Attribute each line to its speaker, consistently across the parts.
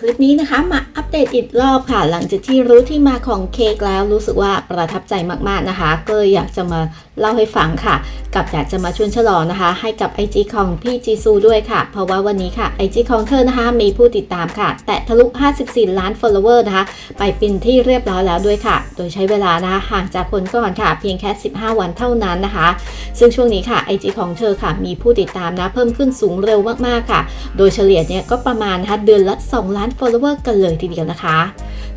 Speaker 1: คลิปนี้นะคะมาอัปเดตอีกรอบค่ะ หลังจากที่รู้ที่มาของเค้กแล้วรู้สึกว่าประทับใจมากๆนะคะ ก็เลยอยากจะมาเล่าให้ฟังค่ะ กับอยากจะมาชวนฉลองนะคะ ให้กับ IG ของพี่จีซูด้วยค่ะ เพราะว่าวันนี้ค่ะ IG ของเธอนะคะ มีผู้ติดตามค่ะ แตะทะลุ 54 ล้าน follower นะคะ ไปเป็นที่เรียบร้อยแล้วด้วยค่ะ โดยใช้เวลานะคะห่างจากคนก่อนค่ะ เพียงแค่ 15 วันเท่านั้นนะคะ ซึ่งช่วงนี้ค่ะ IG ของเธอค่ะ มีผู้ติดตามนะเพิ่มขึ้นสูงเร็วมากๆค่ะ โดยเฉลี่ยเนี่ยก็ประมาณนะคะเดือนละ 2 ล้านน follower กันเลยทีเดียวนะคะ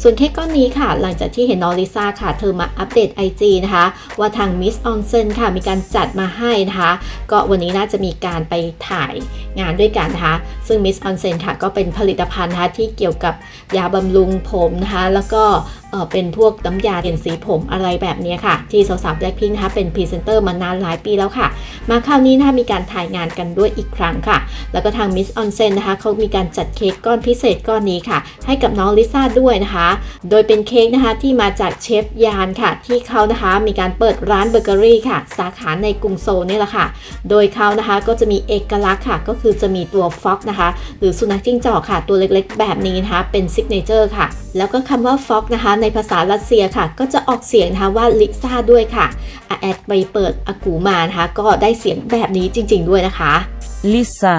Speaker 1: ส่วนเค้กก้อนนี้ค่ะ หลังจากที่เห็นน้องลิซ่าค่ะ เธอมาอัปเดต IG นะคะ ว่าทาง Miss Onsen ค่ะ มีการจัดมาให้นะคะ ก็วันนี้น่าจะมีการไปถ่ายงานด้วยกันนะคะ ซึ่ง Miss Onsen ค่ะ ก็เป็นผลิตภัณฑ์นะคะที่เกี่ยวกับยาบำรุงผมนะคะ แล้วก็เเป็นพวกน้ำยาเปลี่ยนสีผมอะไรแบบนี้ค่ะ ที่สาวๆ Blackpink นะคะเป็นพรีเซนเตอร์มานานหลายปีแล้วค่ะ มาคราวนี้นะคะมีการถ่ายงานกันด้วยอีกครั้งค่ะ แล้วก็ทาง Miss Onsen นะคะเขามีการจัดเค้กก้อนพิเศษก้อนนี้ค่ะ ให้กับน้องลิซ่าด้วยนะคะ โดยเป็นเค้กนะคะที่มาจากเชฟยานค่ะ ที่เขานะคะมีการเปิดร้านเบเกอรี่ค่ะ สาขาในกรุงโซลนี่แหละค่ะ โดยเขานะคะก็จะมีเอกลักษณ์ค่ะ ก็คือจะมีตัวฟ็อกนะคะ หรือสุนัขจิ้งจอกค่ะ ตัวเล็กๆ แบบนี้นะคะ เป็นซิกเนเจอร์ค่ะแล้วก็คำว่าฟ็อกนะคะในภาษารัสเซียค่ะ ก็จะออกเสียงนะคะว่าลิซ่าด้วยค่ะอะแอดไปเปิดอากูมานะคะก็ได้เสียงแบบนี้จริง ๆ ด้วยนะคะ
Speaker 2: Lisa.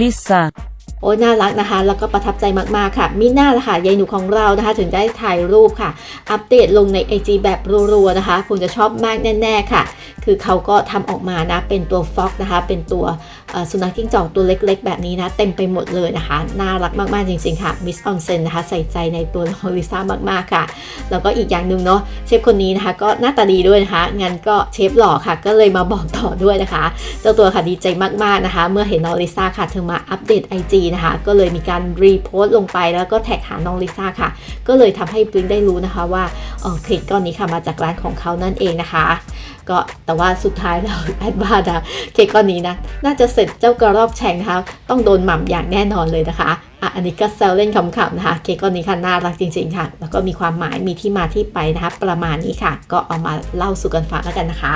Speaker 2: Lisa.
Speaker 1: โอ้ยน่ารักนะคะ แล้วก็ประทับใจมากๆค่ะมีหน้าละค่ะยายหนูของเรานะคะ ถึงได้ถ่ายรูปค่ะ อัปเดตลงใน IG แบบรัวๆนะคะคงจะชอบมากแน่ ๆ ค่ะ คือเขาก็ทำออกมานะ เป็นตัวฟ็อกนะคะ เป็นตัวสุนัขจิ้งจอกตัวเล็กๆ แบบนี้นะ เต็มไปหมดเลยนะคะ น่ารักมากๆ จริงๆค่ะมิสออนเซนนะคะใส่ใจในตัวน้องลิซ่ามากๆค่ะ แล้วก็อีกอย่างหนึ่งเนาะเชฟคนนี้นะคะ ก็หน้าตาดีด้วยนะคะงั้นก็เชฟหล่อค่ะ ก็เลยมาบอกต่อด้วยนะคะ เจ้าตัวค่ะดีใจมากๆนะคะ เมื่อเห็นน้องลิซ่าค่ะเธอมาอัปเดต IG นะคะ ก็เลยมีการรีโพสต์ลงไปแล้วก็แท็กหาน้องลิซ่าค่ะ ก็เลยทำให้ปริ้งได้รู้นะคะว่าเออคลิปก้อนนี้ค่ะมาจากร้านของเขานั่นเองนะคะ ก็แต่ว่าสุดท้ายแล้วแอดบาร์นะเค้กก้อนนี้นะ น่าจะเสร็จเจ้ากระรอกแฉงนะคะต้องโดนหม่ำอย่างแน่นอนเลยนะคะอะอันนี้ก็แซวเล่นขำๆนะคะ เค้กก้อนนี้ค่ะน่ารักจริง ๆ ค่ะ แล้วก็มีความหมายมีที่มาที่ไปนะคะ ประมาณนี้ค่ะ ก็เอามาเล่าสู่กันฟังแล้วกันนะคะ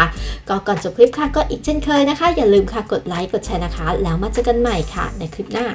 Speaker 1: ก็ก่อนจบคลิปค่ะก็อีกเช่นเคยนะคะ อย่าลืมค่ะกดไลค์กดแชร์นะคะ แล้วมาเจอกันใหม่ค่ะ ในคลิปหน้า